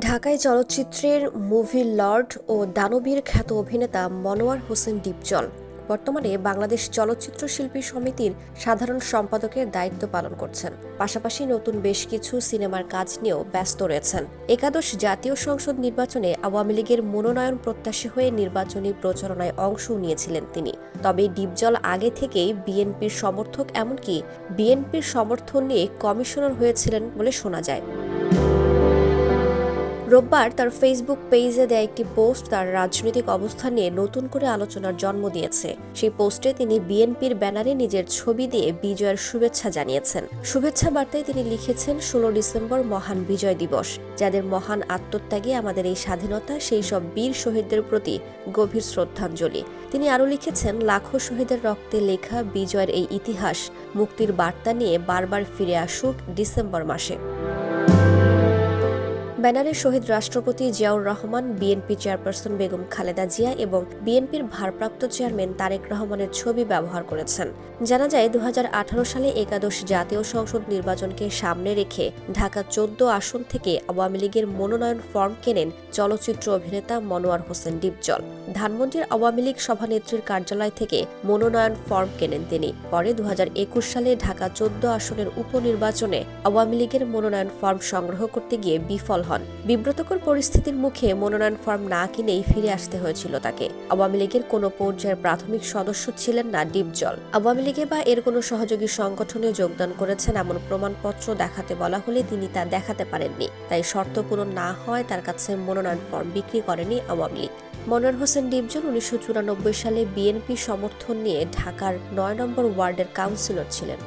ঢাকায় চলচ্চিত্রের movie Lord ও দানবীর খ্যাত অভিনেতা মনোয়ার হোসেন ডিপজল বর্তমানে বাংলাদেশ চলচ্চিত্র শিল্পী সমিতির সাধারণ সম্পাদকের দায়িত্ব পালন করছেন। পাশাপাশি নতুন বেশ কিছু সিনেমার কাজ নিয়েও ব্যস্ত রয়েছেন। একাদশ জাতীয় সংসদ নির্বাচনে আওয়ামী লীগের মনোনয়ন প্রত্যাশী হয়ে নির্বাচনী প্রচারণায় অংশ নিয়েছিলেন তিনি। তবে ডিপজল আগে থেকেই বিএনপির সমর্থক, এমনকি বিএনপির সমর্থন নিয়ে কমিশনার হয়েছিলেন বলে শোনা যায়। রোববার তার ফেসবুক পেজে দেয়া একটি পোস্ট তার রাজনৈতিক অবস্থান নিয়ে নতুন করে আলোচনার জন্ম দিয়েছে। সেই পোস্টে তিনি বিএনপির ব্যানারে নিজের ছবি দিয়ে বিজয়ের শুভেচ্ছা জানিয়েছেন। শুভেচ্ছা বার্তায় তিনি লিখেছেন, ষোলো ডিসেম্বর মহান বিজয় দিবস। যাদের মহান আত্মত্যাগে আমাদের এই স্বাধীনতা, সেই সব বীর শহীদদের প্রতি গভীর শ্রদ্ধাঞ্জলি। তিনি আরও লিখেছেন, লাখো শহীদের রক্তে লেখা বিজয়ের এই ইতিহাস, মুক্তির বার্তা নিয়ে বারবার ফিরে আসুক ডিসেম্বর মাসে। ব্যানারে শহীদ রাষ্ট্রপতি জিয়াউর রহমান, বিএনপি চেয়ারপারসন বেগম খালেদা জিয়া এবং বিএনপির ভারপ্রাপ্ত চেয়ারম্যান তারেক রহমানের ছবি ব্যবহার করেছেন। জানা যায় দু হাজার আঠারো সালে একাদশ জাতীয় সংসদ নির্বাচনকে সামনে রেখে ঢাকা চোদ্দ আসন থেকে আওয়ামী লীগের মনোনয়ন ফর্ম কেনেন চলচ্চিত্র অভিনেতা মনোয়ার হোসেন ডিপজল। ধানমন্ডির আওয়ামী লীগ সভানেত্রীর কার্যালয় থেকে মনোনয়ন ফর্ম কেনেন তিনি। পরে দু হাজার একুশ সালে ঢাকা চোদ্দ আসনের উপনির্বাচনে আওয়ামী লীগের মনোনয়ন ফর্ম সংগ্রহ করতে গিয়ে বিফল হন। বিব্রতকর পরিস্থিতির মুখে মনোনয়ন ফর্ম না কিনেই ফিরে আসতে হয়েছিল তাকে। আওয়ামী লীগের কোনো পর্যায়ের প্রাথমিক সদস্য ছিলেন না ডিপজল। আওয়ামী লীগে বা এর কোনো সহযোগী সংগঠনে যোগদান করেছেন এমন প্রমাণপত্র দেখাতে বলা হলে তিনি তা দেখাতে পারেননি। তাই শর্ত পূরণ না হয় তার কাছে মনোনয়ন ফর্ম বিক্রি করেনি আওয়ামী লীগ। মনোয়ার হোসেন ডিপজল উনিশশো চুরানব্বই সালে বিএনপি সমর্থন নিয়ে ঢাকার নয় নম্বর ওয়ার্ডের কাউন্সিলর ছিলেন।